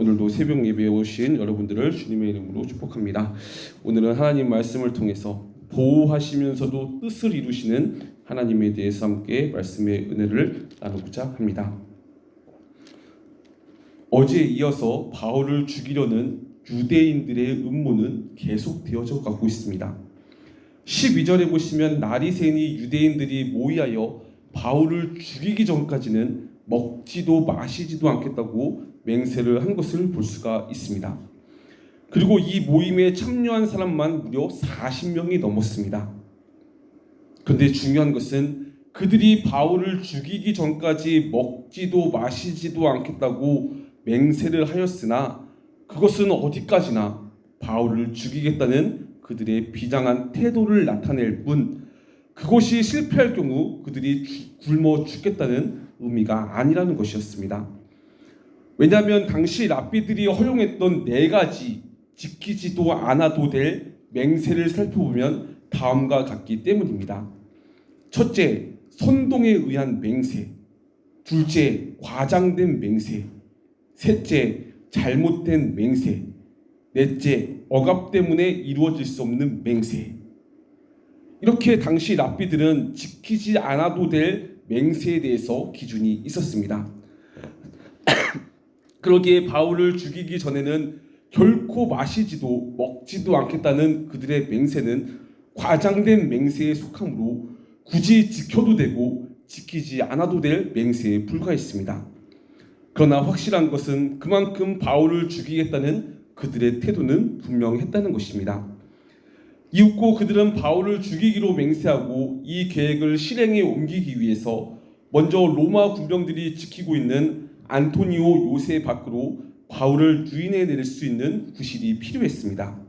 오늘도 새벽 예배에 오신 여러분들을 주님의 이름으로 축복합니다. 오늘은 하나님 말씀을 통해서 보호하시면서도 뜻을 이루시는 하나님에 대해서 함께 말씀의 은혜를 나누고자 합니다. 어제에 이어서 바울을 죽이려는 유대인들의 음모는 계속되어져 가고 있습니다. 12절에 보시면 새니 유대인들이 모이하여 바울을 죽이기 전까지는 먹지도 마시지도 않겠다고 맹세를 한 것을 볼 수가 있습니다. 그리고 이 모임에 참여한 사람만 무려 40명이 넘었습니다. 그런데 중요한 것은 그들이 바울을 죽이기 전까지 먹지도 마시지도 않겠다고 맹세를 하였으나 그것은 어디까지나 바울을 죽이겠다는 그들의 비장한 태도를 나타낼 뿐 그것이 실패할 경우 그들이 굶어 죽겠다는 의미가 아니라는 것이었습니다. 왜냐하면 당시 랍비들이 허용했던 네 가지 지키지도 않아도 될 맹세를 살펴보면 다음과 같기 때문입니다. 첫째, 선동에 의한 맹세. 둘째, 과장된 맹세. 셋째, 잘못된 맹세. 넷째, 억압 때문에 이루어질 수 없는 맹세. 이렇게 당시 랍비들은 지키지 않아도 될 맹세에 대해서 기준이 있었습니다. 그러기에 바울을 죽이기 전에는 결코 마시지도 먹지도 않겠다는 그들의 맹세는 과장된 맹세에 속하므로 굳이 지켜도 되고 지키지 않아도 될 맹세에 불과했습니다. 그러나 확실한 것은 그만큼 바울을 죽이겠다는 그들의 태도는 분명했다는 것입니다. 이윽고 그들은 바울을 죽이기로 맹세하고 이 계획을 실행에 옮기기 위해서 먼저 로마 군병들이 지키고 있는 안토니오 요새 밖으로 바울을 유인해 낼수 있는 구실이 필요했습니다.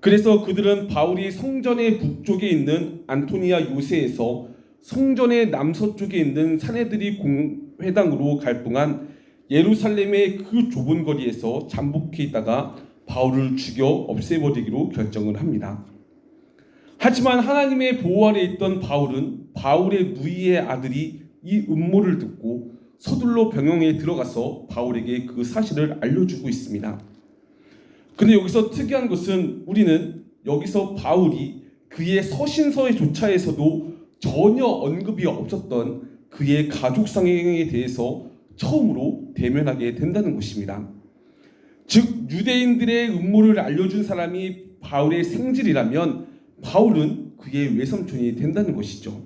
그래서 그들은 바울이 성전의 북쪽에 있는 안토니아 요새에서 성전의 남서쪽에 있는 사내들이 공회당으로 갈 동안 예루살렘의 그 좁은 거리에서 잠복해 있다가 바울을 죽여 없애버리기로 결정을 합니다. 하지만 하나님의 보호 아래 있던 바울은 바울의 누이의 아들이 이 음모를 듣고 서둘러 병영에 들어가서 바울에게 그 사실을 알려주고 있습니다. 근데 여기서 특이한 것은 우리는 여기서 바울이 그의 서신서의 조차에서도 전혀 언급이 없었던 그의 가족 상행에 대해서 처음으로 대면하게 된다는 것입니다. 즉 유대인들의 음모를 알려준 사람이 바울의 생질이라면 바울은 그의 외삼촌이 된다는 것이죠.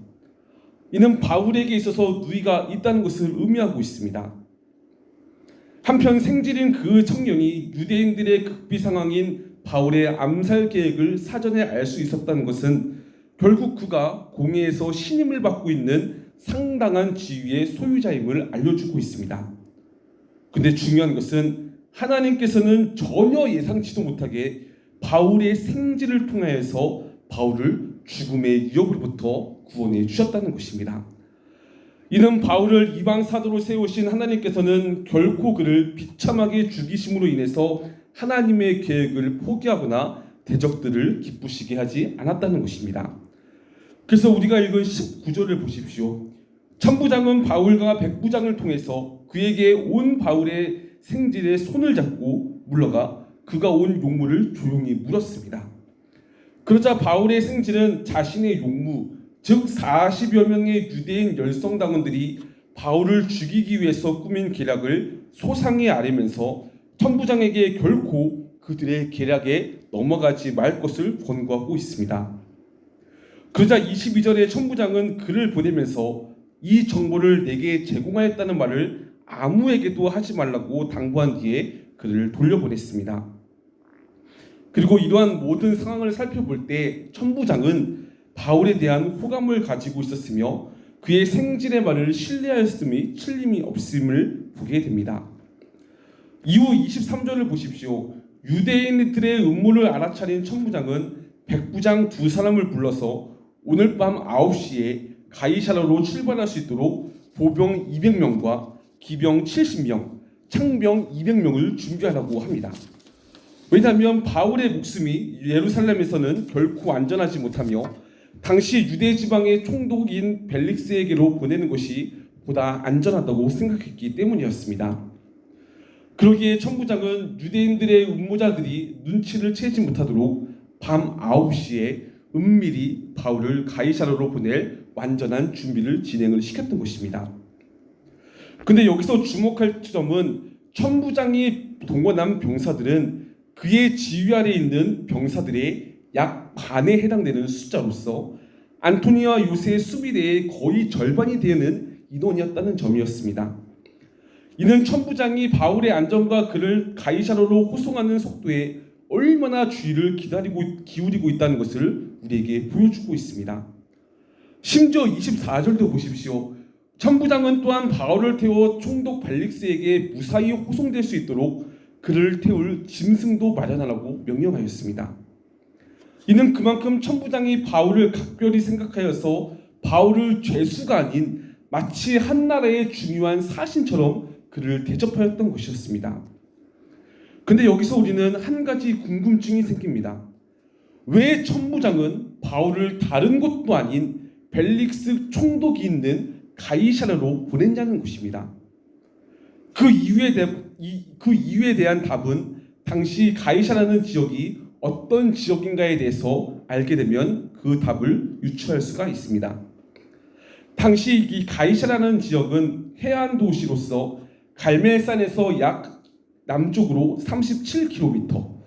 이는 바울에게 있어서 누이가 있다는 것을 의미하고 있습니다. 한편 생질인 그 청년이 유대인들의 극비 상황인 바울의 암살 계획을 사전에 알 수 있었다는 것은 결국 그가 공회에서 신임을 받고 있는 상당한 지위의 소유자임을 알려주고 있습니다. 근데 중요한 것은 하나님께서는 전혀 예상치도 못하게 바울의 생질을 통하여서 바울을 죽음의 위협으로부터 구원해 주셨다는 것입니다. 이는 바울을 이방 사도로 세우신 하나님께서는 결코 그를 비참하게 죽이심으로 인해서 하나님의 계획을 포기하거나 대적들을 기쁘시게 하지 않았다는 것입니다. 그래서 우리가 읽은 19절을 보십시오. 천부장은 바울과 백부장을 통해서 그에게 온 바울의 생질에 손을 잡고 물러가 그가 온 용무를 조용히 물었습니다. 그러자 바울의 생질은 자신의 용무, 즉 40여 명의 유대인 열성당원들이 바울을 죽이기 위해서 꾸민 계략을 소상히 아뢰면서 천부장에게 결코 그들의 계략에 넘어가지 말 것을 권고하고 있습니다. 그러자 22절에 천부장은 그를 보내면서 이 정보를 내게 제공하였다는 말을 아무에게도 하지 말라고 당부한 뒤에 그를 돌려보냈습니다. 그리고 이러한 모든 상황을 살펴볼 때 천부장은 바울에 대한 호감을 가지고 있었으며 그의 생질의 말을 신뢰하였음이 틀림이 없음을 보게 됩니다. 이후 23절을 보십시오. 유대인들의 음모를 알아차린 천부장은 백부장 두 사람을 불러서 오늘 밤 9시에 가이사라로 출발할 수 있도록 보병 200명과 기병 70명, 창병 200명을 준비하라고 합니다. 왜냐하면 바울의 목숨이 예루살렘에서는 결코 안전하지 못하며 당시 유대 지방의 총독인 벨릭스에게로 보내는 것이 보다 안전하다고 생각했기 때문이었습니다. 그러기에 천부장은 유대인들의 음모자들이 눈치를 채지 못하도록 밤 9시에 은밀히 바울을 가이사르로 보낼 완전한 준비를 진행을 시켰던 것입니다. 근데 여기서 주목할 점은 천부장이 동원한 병사들은 그의 지휘 아래 있는 병사들의 약 반에 해당되는 숫자로서 안토니와 요새의 수비대의 거의 절반이 되는 인원이었다는 점이었습니다. 이는 천부장이 바울의 안전과 그를 가이사로로 호송하는 속도에 얼마나 주의를 기다리고 기울이고 있다는 것을 우리에게 보여주고 있습니다. 심지어 24절도 보십시오. 천부장은 또한 바울을 태워 총독 벨릭스에게 무사히 호송될 수 있도록 그를 태울 짐승도 마련하라고 명령하였습니다. 이는 그만큼 천부장이 바울을 각별히 생각하여서 바울을 죄수가 아닌 마치 한 나라의 중요한 사신처럼 그를 대접하였던 것이었습니다. 근데 여기서 우리는 한 가지 궁금증이 생깁니다. 왜 천부장은 바울을 다른 곳도 아닌 벨릭스 총독이 있는 가이사라로 보냈냐는 것입니다. 그 이유에 대, 이, 그 이유에 대한 답은 당시 가이사라는 지역이 어떤 지역인가에 대해서 알게 되면 그 답을 유추할 수가 있습니다. 당시 이 가이사라는 지역은 해안 도시로서 갈멜산에서 약 남쪽으로 37km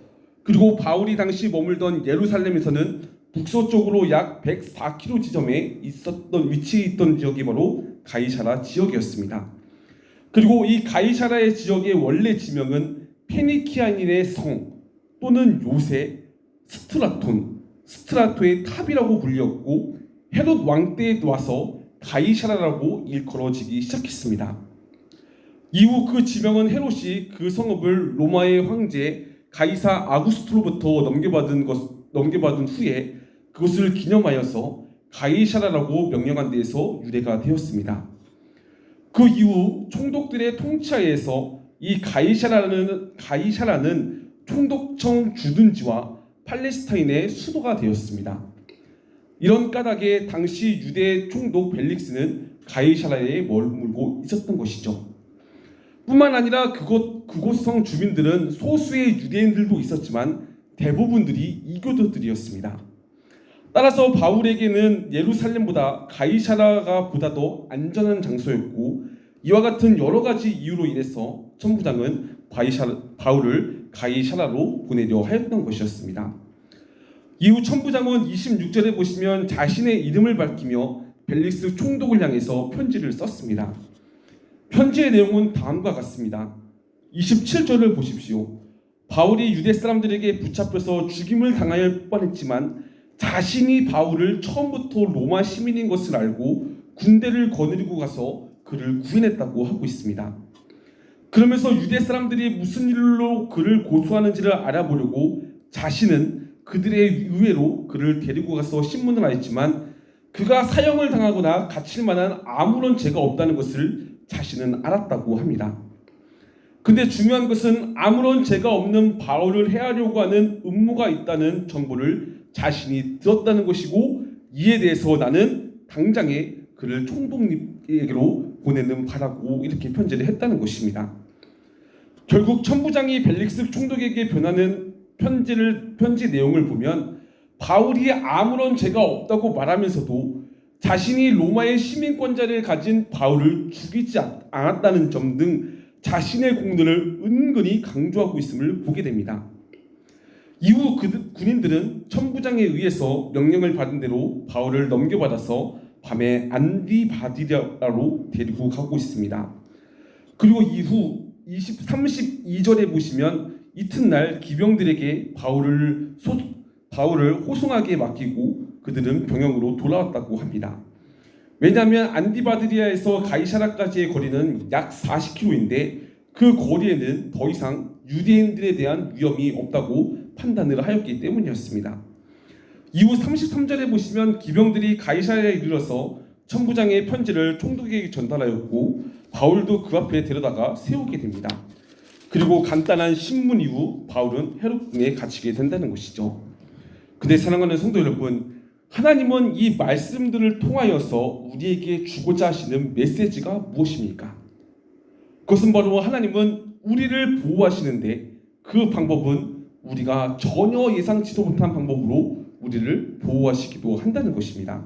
그리고 바울이 당시 머물던 예루살렘에서는 북서쪽으로 약 104km 지점에 있었던 위치에 있던 지역이 바로 가이사라 지역이었습니다. 그리고 이 가이사라의 지역의 원래 지명은 페니키안인의 성 또는 요새 스트라톤, 스트라토의 탑이라고 불렸고 헤롯 왕 때에 와서 가이사라라고 일컬어지기 시작했습니다. 이후 그 지명은 헤롯이 그 성읍을 로마의 황제 가이사 아구스토로부터 넘겨받은 것 넘겨받은 후에 그것을 기념하여서 가이사라라고 명령한 데에서 유래가 되었습니다. 그 이후 총독들의 통치하에서 이 가이사라는 가이사라는 총독청 주둔지와 팔레스타인의 수도가 되었습니다. 이런 까닭에 당시 유대 총독 벨릭스는 가이사라에 머물고 있었던 것이죠. 뿐만 아니라 그곳 그곳성 주민들은 소수의 유대인들도 있었지만 대부분들이 이교도들이었습니다. 따라서 바울에게는 예루살렘보다 가이사라가 보다 더 안전한 장소였고 이와 같은 여러 가지 이유로 인해서 천부장은 바울을 가이사라로 보내려 하였던 것이었습니다. 이후 천부장은 26절에 보시면 자신의 이름을 밝히며 벨릭스 총독을 향해서 편지를 썼습니다. 편지의 내용은 다음과 같습니다. 27절을 보십시오. 바울이 유대 사람들에게 붙잡혀서 죽임을 당할 뻔했지만 자신이 바울을 처음부터 로마 시민인 것을 알고 군대를 거느리고 가서 그를 구해냈다고 하고 있습니다. 그러면서 유대 사람들이 무슨 일로 그를 고소하는지를 알아보려고 자신은 그들의 의외로 그를 데리고 가서 신문을 하였지만 그가 사형을 당하거나 갇힐 만한 아무런 죄가 없다는 것을 자신은 알았다고 합니다. 근데 중요한 것은 아무런 죄가 없는 바울을 해하려고 하는 음모가 있다는 정보를 자신이 들었다는 것이고 이에 대해서 나는 당장에 그를 총독님에게로 보내는 바라고 이렇게 편지를 했다는 것입니다. 결국 천부장이 벨릭스 총독에게 변하는 편지를 편지 내용을 보면 바울이 아무런 죄가 없다고 말하면서도 자신이 로마의 시민권자를 가진 바울을 죽이지 않았다는 점 등 자신의 공로를 은근히 강조하고 있음을 보게 됩니다. 이후 그 군인들은 천부장에 의해서 명령을 받은 대로 바울을 넘겨받아서 밤에 안디바디라로 데리고 가고 있습니다. 그리고 이후 20, 32절에 보시면 이튿날 기병들에게 바울을 소, 바울을 호송하게 맡기고 그들은 병영으로 돌아왔다고 합니다. 왜냐하면 안디바드리아에서 가이사라까지의 거리는 약 40km인데 그 거리에는 더 이상 유대인들에 대한 위험이 없다고 판단을 하였기 때문이었습니다. 이후 33절에 보시면 기병들이 가이사라에 이르러서 천부장의 편지를 총독에게 전달하였고 바울도 그 앞에 데려다가 세우게 됩니다. 그리고 간단한 신문 이후 바울은 헤롯궁에 갇히게 된다는 것이죠. 근데 사랑하는 성도 여러분, 하나님은 이 말씀들을 통하여서 우리에게 주고자 하시는 메시지가 무엇입니까? 그것은 바로 하나님은 우리를 보호하시는데 그 방법은 우리가 전혀 예상치도 못한 방법으로 우리를 보호하시기도 한다는 것입니다.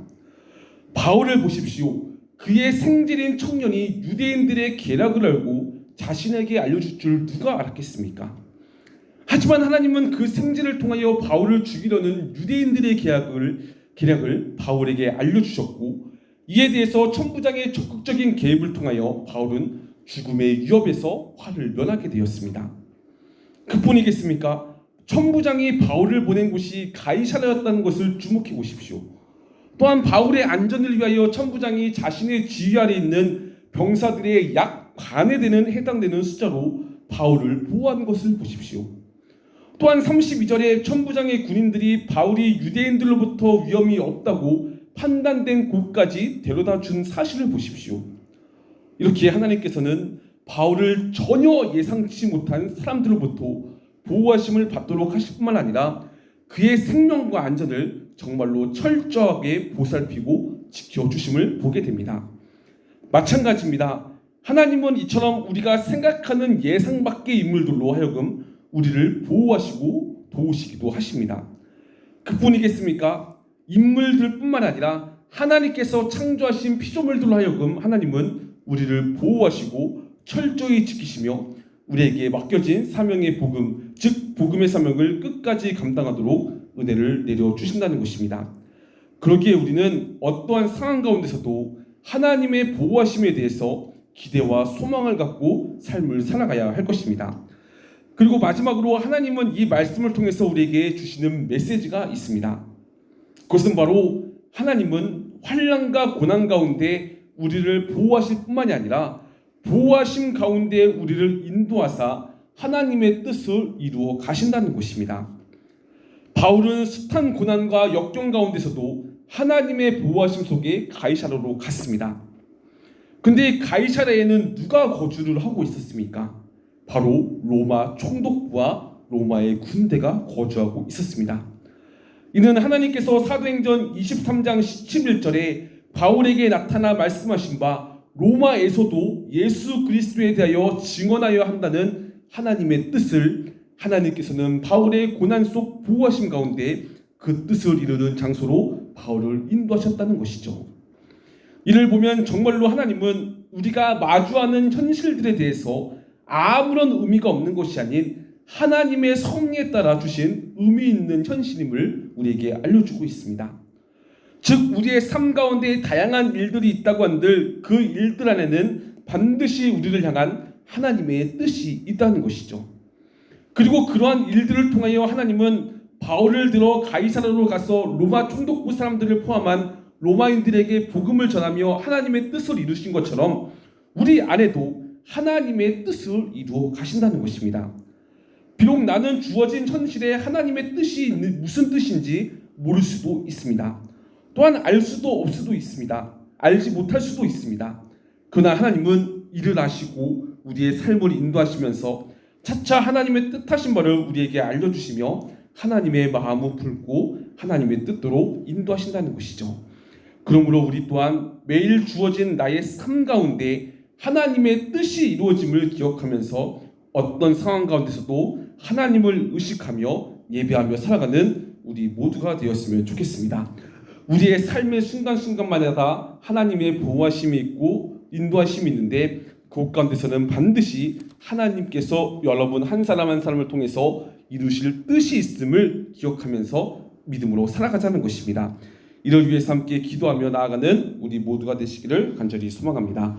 바울을 보십시오. 그의 생질인 청년이 유대인들의 계략을 알고 자신에게 알려줄 줄 누가 알았겠습니까? 하지만 하나님은 그 생질을 통하여 바울을 죽이려는 유대인들의 계략을 계략을 바울에게 알려주셨고 이에 대해서 천부장의 적극적인 개입을 통하여 바울은 죽음의 위협에서 화를 면하게 되었습니다. 그뿐이겠습니까? 천부장이 바울을 보낸 곳이 가이사라였다는 것을 주목해 보십시오. 또한 바울의 안전을 위하여 천부장이 자신의 지휘 아래 있는 병사들의 약 반에 되는 해당되는 숫자로 바울을 보호한 것을 보십시오. 또한 32절에 천부장의 군인들이 바울이 유대인들로부터 위험이 없다고 판단된 곳까지 데려다 준 사실을 보십시오. 이렇게 하나님께서는 바울을 전혀 예상치 못한 사람들로부터 보호하심을 받도록 하실 뿐만 아니라 그의 생명과 안전을 정말로 철저하게 보살피고 지켜주심을 보게 됩니다. 마찬가지입니다. 하나님은 이처럼 우리가 생각하는 예상 밖의 인물들로 하여금 우리를 보호하시고 도우시기도 하십니다. 그뿐이겠습니까? 인물들뿐만 아니라 하나님께서 창조하신 피조물들로 하여금 하나님은 우리를 보호하시고 철저히 지키시며 우리에게 맡겨진 사명의 복음, 즉 복음의 사명을 끝까지 감당하도록 은혜를 내려 주신다는 것입니다. 그러기에 우리는 어떠한 상황 가운데서도 하나님의 보호하심에 대해서 기대와 소망을 갖고 삶을 살아가야 할 것입니다. 그리고 마지막으로 하나님은 이 말씀을 통해서 우리에게 주시는 메시지가 있습니다. 그것은 바로 하나님은 환란과 고난 가운데 우리를 보호하실 뿐만이 아니라 보호하심 가운데 우리를 인도하사 하나님의 뜻을 이루어 가신다는 것입니다. 바울은 숱한 고난과 역경 가운데서도 하나님의 보호하심 속에 가이사라로 갔습니다. 근데 가이사라에는 누가 거주를 하고 있었습니까? 바로 로마 총독부와 로마의 군대가 거주하고 있었습니다. 이는 하나님께서 사도행전 23장 11절에 바울에게 나타나 말씀하신 바 로마에서도 예수 그리스도에 대하여 증언하여 한다는 하나님의 뜻을 하나님께서는 바울의 고난 속 보호하심 가운데 그 뜻을 이루는 장소로 바울을 인도하셨다는 것이죠. 이를 보면 정말로 하나님은 우리가 마주하는 현실들에 대해서 아무런 의미가 없는 것이 아닌 하나님의 섭리에 따라 주신 의미 있는 현실임을 우리에게 알려주고 있습니다. 즉 우리의 삶 가운데 다양한 일들이 있다고 한들 그 일들 안에는 반드시 우리를 향한 하나님의 뜻이 있다는 것이죠. 그리고 그러한 일들을 통하여 하나님은 바울을 들어 가이사라로 가서 로마 총독부 사람들을 포함한 로마인들에게 복음을 전하며 하나님의 뜻을 이루신 것처럼 우리 안에도 하나님의 뜻을 이루어 가신다는 것입니다. 비록 나는 주어진 현실에 하나님의 뜻이 무슨 뜻인지 모를 수도 있습니다. 또한 알 수도 없을 수도 있습니다. 알지 못할 수도 있습니다. 그러나 하나님은 일을 하시고 우리의 삶을 인도하시면서 차차 하나님의 뜻하신 바를 우리에게 알려주시며 하나님의 마음을 풀고 하나님의 뜻대로 인도하신다는 것이죠. 그러므로 우리 또한 매일 주어진 나의 삶 가운데 하나님의 뜻이 이루어짐을 기억하면서 어떤 상황 가운데서도 하나님을 의식하며 예배하며 살아가는 우리 모두가 되었으면 좋겠습니다. 우리의 삶의 순간순간마다 하나님의 보호하심이 있고 인도하심이 있는데 그 가운데서는 반드시 하나님께서 여러분 한 사람 한 사람을 통해서 이루실 뜻이 있음을 기억하면서 믿음으로 살아가자는 것입니다. 이를 위해서 함께 기도하며 나아가는 우리 모두가 되시기를 간절히 소망합니다.